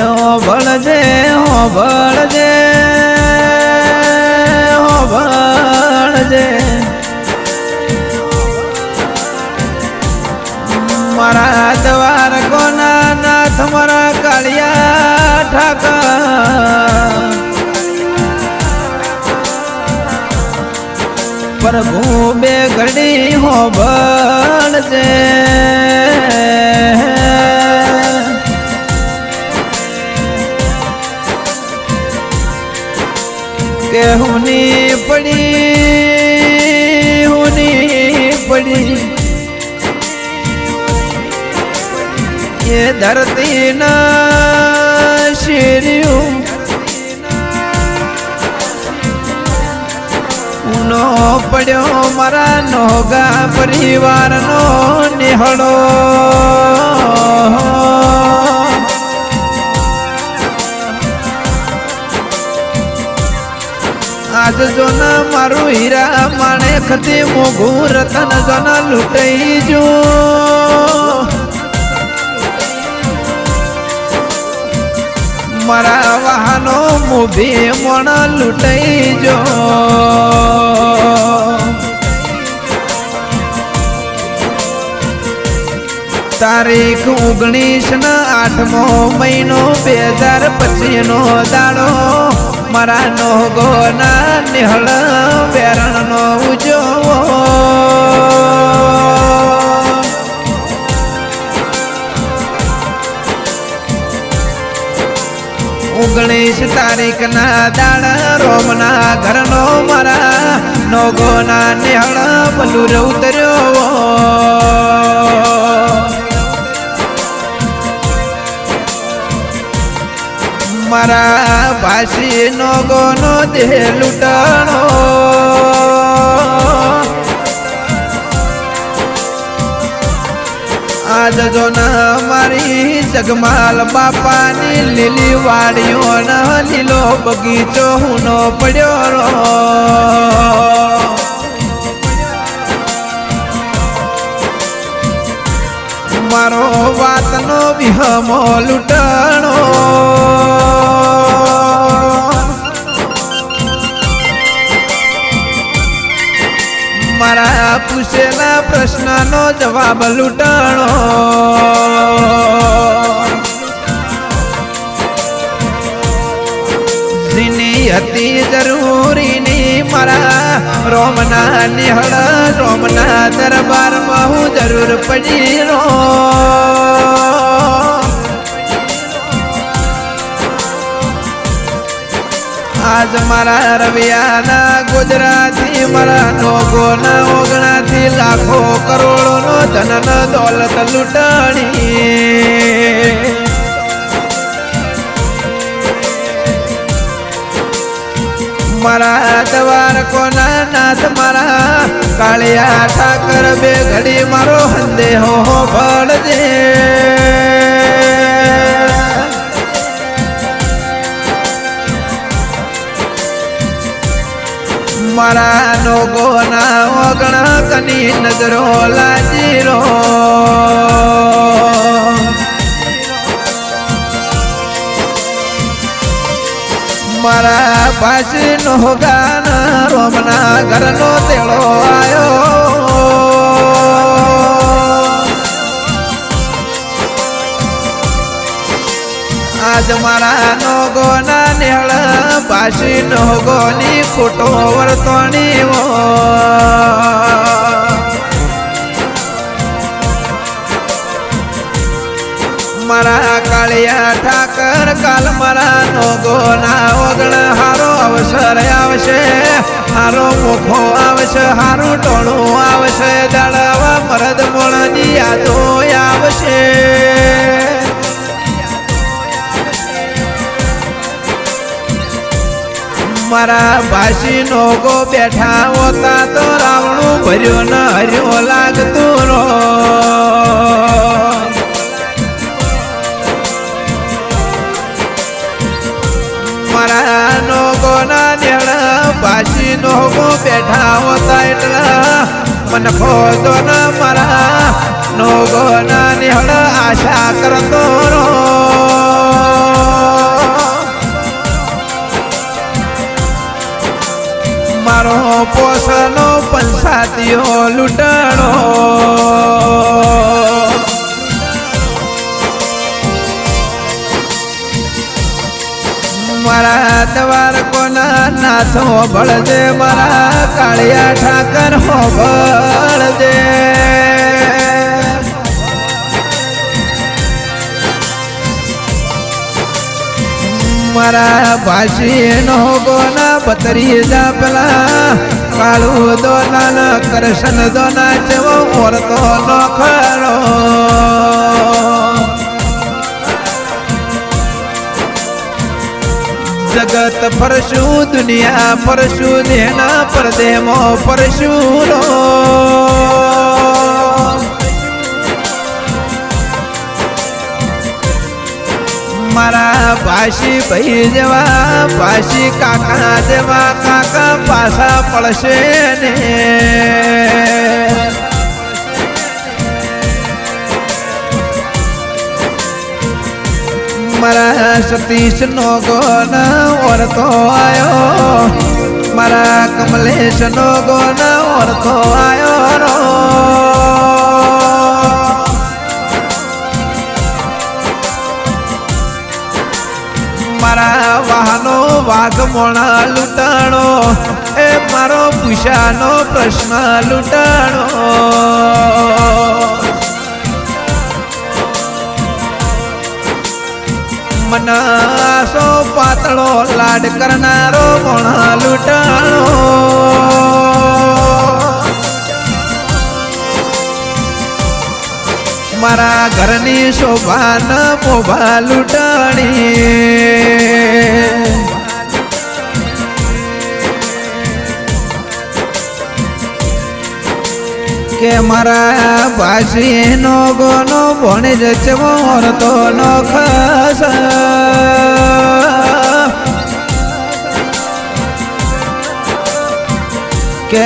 ઓ ભળજે હો ભળજે હો ભળજે મારા દ્વાર કોના નાથ, મારા કાળિયા ઠાકર. પ્રભુ બે ઘડી હો ભળજે હુની પડી હુની પડી. એ ધરતી ના શેર્યું નો પડ્યો મારા નોગા પરિવારનો નિહળો. આજ જો ના મારું હીરા માણે ખતે મોઘું રતન જન લૂંટાઈ જો મારા વાહનો મોભી મણ લૂંટાઈ જો તારીખ ઓગણીસ ના આઠમો મહિનો બે હજાર પચીસ નો દાડો. મારા નો ગોના નિહળ વેરણ નો ઉજો ઓગણીસ તારીખ ના દાડા રોમના ઘરનો મારા નોગો ના નિહળ બલુર ઉતર્યો. મારા ભાષી નો ગોનો દેહ લૂંટાણો. આજ જો ના મારી જગમાલ બાપાની લીલી વાડીઓ ના લીલો બગીચો હું પડ્યો રો મારો વાતનો વિહમો લૂંટણો. મારા પૂછેલા પ્રશ્નનો જવાબ લૂંટાણો. જીની હતી જરૂરીની મારા રોમના નિહળ, રોમના દરબારમાં હું જરૂર પડી રો આજ મારા રવિયાના ગુજરાતી મારા નોગોના ઓગણાથી લાખો કરોડોનો ધનન દોલત લૂંટાણી. મારા દ્વાર કોના નાથ મારા? કાળિયા ઠાકર બે ઘડી મારો સંદેહો ભળજે મારા ગોના ઓગણ કની નજરો લાજીરો મારા પાછી નો ગાન રોમના ઘરનો તેડો આયો. આજ મારા ના નેળ પાછી ની ખોટો વર્તણી વો મારા કાળિયા ઠાકર કાલ મારા ના ઓગણ હારો અવસર આવશે, હારો મુખો આવશે, હારું ટોણું આવશે દળવા મરદ મોણની યાદો આવશે. મારા ભાષી નોગો બેઠા હોતા તો રાવણું ભર્યો ન હર્યો લાગતું રો મારા નોગો ના નેળ ભાષી નોગો બેઠા હોતા એટલા મન ખોદો ના મારા નો ના નેળ આશા કરતો પોસનો પંસાતીઓ લૂંટાણો. મારા દ્વાર કોના નાથો ભળજે મારા કાળિયા ઠાકર હો ભળજે મારા ભાષી નો ગોના પતરી જા પેલા. કાળું દોના કરશન દોના ચવો ઓરતો નો ખરો. જગત ફરશું, દુનિયા ફરશું દેના પરદેમો ફરશું. રો મારા પાછી ભાઈ જેવા, પાછી કાકા જેવા, કાકા પાછા પડશે ને. મારા સતીશ નો ગોન ઓરતો આયો, મારા કમલેશ નો ગોન ઓરતો આયો મારા વાહનો વાઘ મોણા લૂંટાણો. એ મારો પૂછાનો પ્રશ્ન લૂંટાણો. મનાસો પાતળો લાડ કરનારો મોણા લૂંટાણો. મારા ઘરની શોભાના મોભા લૂંટાણી કે મારા ભાષી નો ગોનો ભણી જ ચમોર તો નો ખસ. કે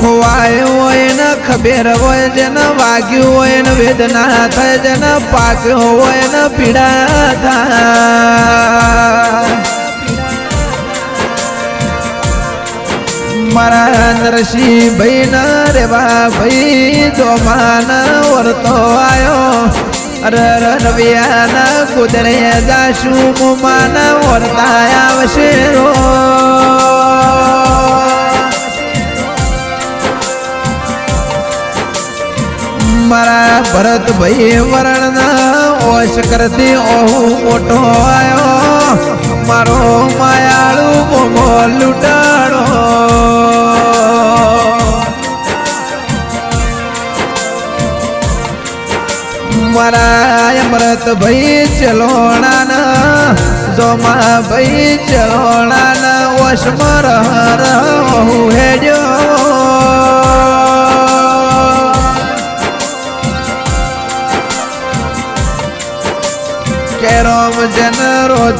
ખોવાયું હોય ખબેર હોય જેને વાગ્યું હોય વેદના થાય જેને પાક્યો પીડા થાય. મારા નરસિંહ ભાઈ ના રેવા ભાઈ દોમાન વરતો આયો. અરે રવિયાના કુદરે જાશું મુમાન વરતા આવશે રો. મારા ભરતભાઈ વરણના ઓશ કરતી ઓહો મોટો આયો. મારો માયાળુ મોમો લૂંટાડો. મારા અમૃતભાઈ ચલોણાના જોમા ભાઈ ચલોણાના ઓશમાં રહ રહું.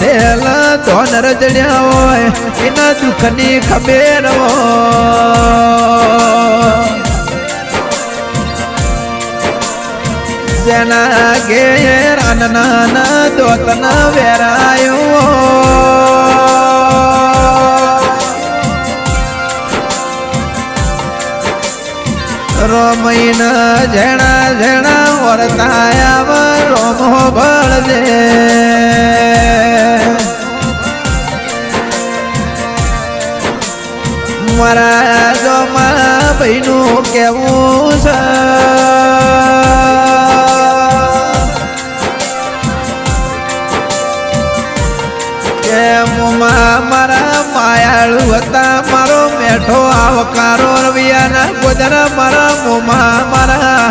રોધેલ ધોન રજડ્યા હોય એના દુઃખની ખબેર જેના ઘેર અનના દોતના વેરાયો રોમૈના ઝેણા ઝેણા વર્તાયા રોમો બળજે મારા જોમાં ભાઈનું કેવું છે? કેમ મારા માયાળુ હતા? મારો મેઠો આવકારો ગોદરા મારા મોમાં મારા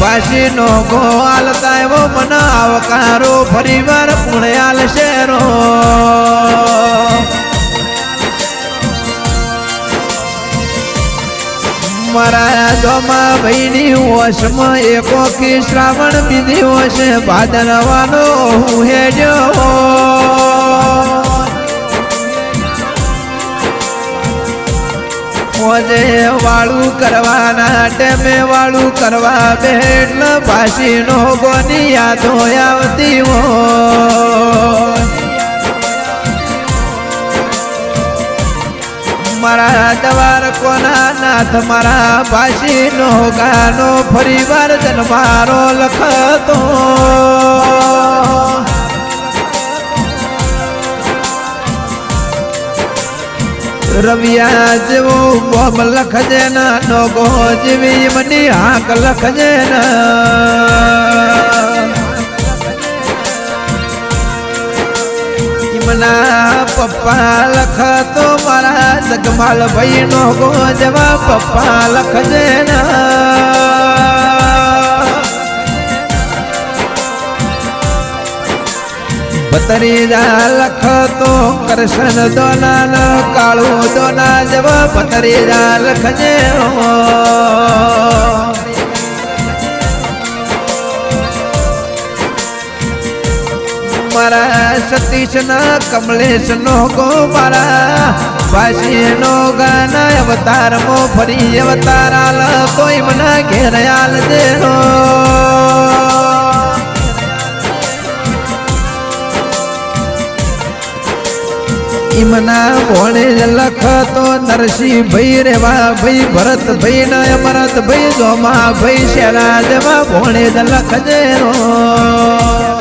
પાસીનો ગોવાલ એવો મને આવકારો ફરીવાર પુણ્યાલ શેરો. મારા દોમા ભાઈની વશમાં એકો કે શ્રાવણ બીજી વશે ભાદરવાનો હું હેડ્યો. મોજે વાળું કરવાના ટેમે વાળું કરવા બેઠ ભાષીનો ગોની યાદો આવતી હો મારા દવાર કોના નાથ, મારા પાછી નો ગાનો ફરી વાર જન્મારો લખતો. રવિયા જેવો બોમ લખજે ના નોગો જેવી મની હાક લખજે ના. પપ્પા લખ તો મારા જગમાલ ભાઈ નો ગો જવા પપ્પા લખજે ના. બતરીજા લખતો કૃષ્ણ દોના કાળું દોના જવા બતરીજા લખજે હો. મારા સતીશ ના કમલેશ નો ગો મારા વાસી નો ગાના અવતાર મો ફરી અવતાર આલ, કોઈ મના ઘેર આલ દે ઈમના ભોણે લખતો નરસિંહ ભાઈ રેવા ભાઈ ભરત ભાઈ ના અમરત ભાઈ જોમા ભાઈ શેરા દેવા ભોણે લખજે રો